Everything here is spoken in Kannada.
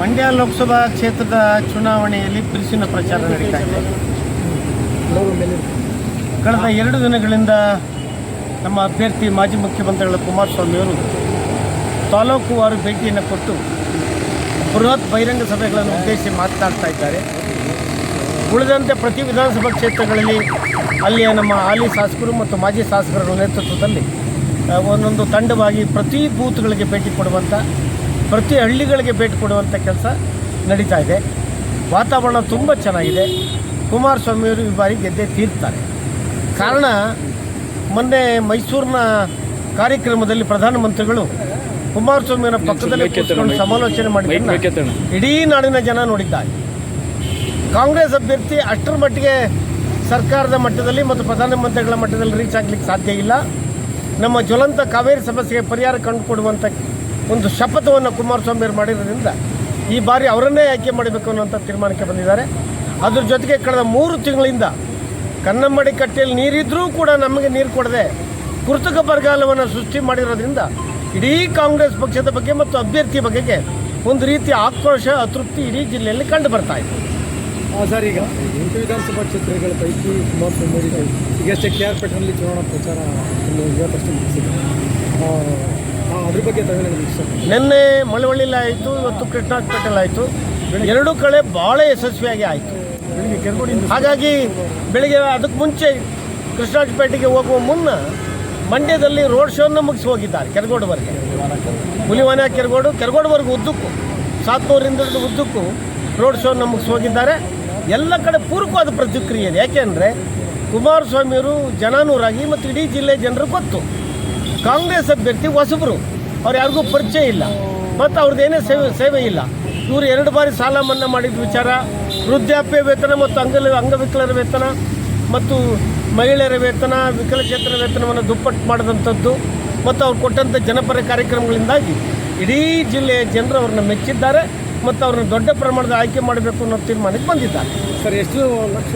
ಮಂಡ್ಯ ಲೋಕಸಭಾ ಕ್ಷೇತ್ರದ ಚುನಾವಣೆಯಲ್ಲಿ ಬಿರುಸಿನ ಪ್ರಚಾರ ನಡೀತಾ ಇದೆ. ಕಳೆದ ಎರಡು ದಿನಗಳಿಂದ ನಮ್ಮ ಅಭ್ಯರ್ಥಿ ಮಾಜಿ ಮುಖ್ಯಮಂತ್ರಿಗಳ ಕುಮಾರಸ್ವಾಮಿಯವರು ತಾಲೂಕುವಾರು ಭೇಟಿಯನ್ನು ಕೊಟ್ಟು ಬೃಹತ್ ಬಹಿರಂಗ ಸಭೆಗಳನ್ನು ಉದ್ದೇಶಿಸಿ ಮಾತನಾಡ್ತಾ ಇದ್ದಾರೆ. ಉಳಿದಂತೆ ಪ್ರತಿ ವಿಧಾನಸಭಾ ಕ್ಷೇತ್ರಗಳಲ್ಲಿ ಅಲ್ಲಿಯ ನಮ್ಮ ಹಾಲಿ ಶಾಸಕರು ಮತ್ತು ಮಾಜಿ ಶಾಸಕರ ನೇತೃತ್ವದಲ್ಲಿ ಒಂದೊಂದು ತಂಡವಾಗಿ ಪ್ರತಿ ಬೂತ್ಗಳಿಗೆ ಭೇಟಿ ಕೊಡುವಂಥ ಪ್ರತಿ ಹಳ್ಳಿಗಳಿಗೆ ಭೇಟಿ ಕೊಡುವಂಥ ಕೆಲಸ ನಡೀತಾ ಇದೆ. ವಾತಾವರಣ ತುಂಬ ಚೆನ್ನಾಗಿದೆ. ಕುಮಾರಸ್ವಾಮಿಯವರು ಈ ಬಾರಿ ಗೆದ್ದೆ ತೀರ್ತಾರೆ. ಕಾರಣ ಮೊನ್ನೆ ಮೈಸೂರಿನ ಕಾರ್ಯಕ್ರಮದಲ್ಲಿ ಪ್ರಧಾನಮಂತ್ರಿಗಳು ಕುಮಾರಸ್ವಾಮಿಯವರ ಪಕ್ಕದಲ್ಲಿ ಕೂತ್ಕೊಂಡು ಸಮಾಲೋಚನೆ ಮಾಡಿದ್ದನ್ನು ಇಡೀ ನಾಡಿನ ಜನ ನೋಡಿದ್ದಾರೆ. ಕಾಂಗ್ರೆಸ್ ಅಭ್ಯರ್ಥಿ ಅಷ್ಟರ ಮಟ್ಟಿಗೆ ಸರ್ಕಾರದ ಮಟ್ಟದಲ್ಲಿ ಮತ್ತು ಪ್ರಧಾನಮಂತ್ರಿಗಳ ಮಟ್ಟದಲ್ಲಿ ರೀಚ್ ಆಗ್ಲಿಕ್ಕೆ ಸಾಧ್ಯ ಇಲ್ಲ. ನಮ್ಮ ಜ್ವಲಂತ ಕಾವೇರಿ ಸಮಸ್ಯೆಗೆ ಪರಿಹಾರ ಕಂಡುಕೊಡುವಂಥ ಒಂದು ಶಪಥವನ್ನು ಕುಮಾರಸ್ವಾಮಿ ಅವರು ಮಾಡಿರೋದ್ರಿಂದ ಈ ಬಾರಿ ಅವರನ್ನೇ ಆಯ್ಕೆ ಮಾಡಬೇಕು ಅನ್ನೋಂಥ ತೀರ್ಮಾನಕ್ಕೆ ಬಂದಿದ್ದಾರೆ. ಅದ್ರ ಜೊತೆಗೆ ಕಳೆದ ಮೂರು ತಿಂಗಳಿಂದ ಕನ್ನಂಬಾಡಿ ಕಟ್ಟೆಯಲ್ಲಿ ನೀರಿದ್ದರೂ ಕೂಡ ನಮಗೆ ನೀರು ಕೊಡದೆ ಕೃತಕ ಬರಗಾಲವನ್ನು ಸೃಷ್ಟಿ ಮಾಡಿರೋದ್ರಿಂದ ಇಡೀ ಕಾಂಗ್ರೆಸ್ ಪಕ್ಷದ ಬಗ್ಗೆ ಮತ್ತು ಅಭ್ಯರ್ಥಿ ಬಗ್ಗೆ ಒಂದು ರೀತಿಯ ಆಕ್ರೋಶ, ಅತೃಪ್ತಿ ಇಡೀ ಜಿಲ್ಲೆಯಲ್ಲಿ ಕಂಡು ಬರ್ತಾ ಇದೆ. ಸರ್, ಈಗ ಎಂಟು ವಿಧಾನಸಭಾ ಕ್ಷೇತ್ರಗಳ ಪೈಕಿ ಕುಮಾರಸ್ವಾಮಿ ಈಗ ಕೆ ಆರ್ ಪೇಟೆನಲ್ಲಿ ಚುನಾವಣಾ ಪ್ರಚಾರ ಇವತ್ತಷ್ಟು ಮುಗಿಸಿದೆ. ಅದ್ರ ಬಗ್ಗೆ ತಗೊಳ್ಳೋದು ಇಷ್ಟ ನಿನ್ನೆ ಮಳವಳ್ಳಿಲಿ ಆಯಿತು ಇವತ್ತು ಕೃಷ್ಣಾಪೇಟೆಲ್ ಆಯಿತು. ಎರಡೂ ಕಡೆ ಭಾಳ ಯಶಸ್ವಿಯಾಗಿ ಆಯಿತು. ಹಾಗಾಗಿ ಬೆಳಿಗ್ಗೆ ಅದಕ್ಕೆ ಮುಂಚೆ ಕೃಷ್ಣಾಜಪೇಟೆಗೆ ಹೋಗುವ ಮುನ್ನ ಮಂಡ್ಯದಲ್ಲಿ ರೋಡ್ ಶೋನ ಮುಗಿಸಿ ಹೋಗಿದ್ದಾರೆ ಕೆರಗೋಡುವರೆಗೆ. ಹುಲಿವಾನ ಕೆರಗೋಡು ಕೆರಗೋಡುವರೆಗೂ ಉದ್ದಕ್ಕೂ ಸಾತ್ನೂರಿಂದ ಉದ್ದಕ್ಕೂ ರೋಡ್ ಶೋನ ಮುಗಿಸಿ ಹೋಗಿದ್ದಾರೆ. ಎಲ್ಲ ಕಡೆ ಪೂರಕವಾದ ಪ್ರತಿಕ್ರಿಯೆ ಇದೆ. ಯಾಕೆಂದರೆ ಕುಮಾರಸ್ವಾಮಿಯವರು ಜನಾನೂರಾಗಿ ಮತ್ತು ಇಡೀ ಜಿಲ್ಲೆ ಜನರು ಗೊತ್ತು. ಕಾಂಗ್ರೆಸ್ ಅಭ್ಯರ್ಥಿ ಹೊಸಬರು. ಅವ್ರು ಯಾರಿಗೂ ಪರಿಚಯ ಇಲ್ಲ. ಮತ್ತು ಅವ್ರದ್ದೇನೇ ಸೇವೆ ಸೇವೆ ಇಲ್ಲ. ಇವರು ಎರಡು ಬಾರಿ ಸಾಲ ಮನ್ನಾ ಮಾಡಿದ ವಿಚಾರ, ವೃದ್ಧಾಪ್ಯ ವೇತನ ಮತ್ತು ಅಂಗಲ, ಅಂಗವಿಕಲರ ವೇತನ ಮತ್ತು ಮಹಿಳೆಯರ ವೇತನ ವಿಕಲಚೇತನ ವೇತನವನ್ನು ದುಪ್ಪಟ್ಟು ಮಾಡಿದಂಥದ್ದು ಮತ್ತು ಅವ್ರು ಕೊಟ್ಟಂಥ ಜನಪರ ಕಾರ್ಯಕ್ರಮಗಳಿಂದಾಗಿ ಇಡೀ ಜಿಲ್ಲೆಯ ಜನರು ಅವ್ರನ್ನ ಮೆಚ್ಚಿದ್ದಾರೆ ಮತ್ತು ಅವ್ರನ್ನ ದೊಡ್ಡ ಪ್ರಮಾಣದ ಆಯ್ಕೆ ಮಾಡಬೇಕು ಅನ್ನೋ ತೀರ್ಮಾನಕ್ಕೆ ಬಂದಿದ್ದಾರೆ. ಸರ್, ಎಷ್ಟು ಲಕ್ಷ